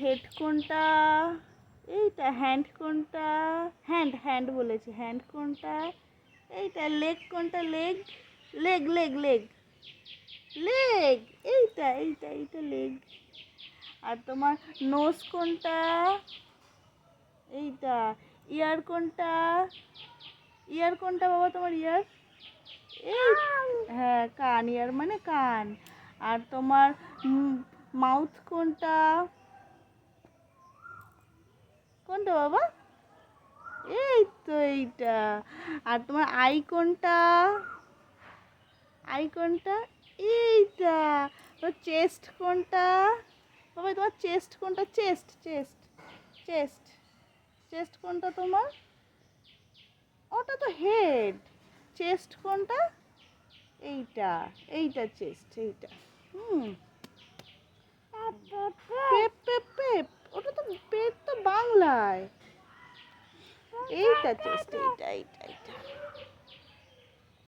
Head কোনটা? এইটা hand কোনটা? হ্যান্ড হ্যান্ড বলেছি হ্যান্ড কোনটা? এইটা লেগ কোনটা? Leg leg leg leg leg এইটা এইটা এইটা লেগ আর তোমার নোজ কোনটা? এইটা ইয়ার কোনটা? ইয়ার কোনটা বাবা তোমার ইয়ার এই হ্যাঁ কান ইয়ার মানে কান। আর তোমার মাউথ কোনটা? কোনটা বাবা। এই তো এইটা। আর তোমার আই কোনটা আই কোনটা এইটা। তোমার চেস্ট কোনটা? বাবা তোমার চেস্ট কোনটা? Chest chest chest. চেস্ট কোনটা তোমার? ওটা তো হেড। চেস্ট কোনটা? এইটা এইটা চেস্ট এইটা। হুম। পেপ পেপ পেপ কোথায় এইটা চেস্ট এইটা এইটা এইটা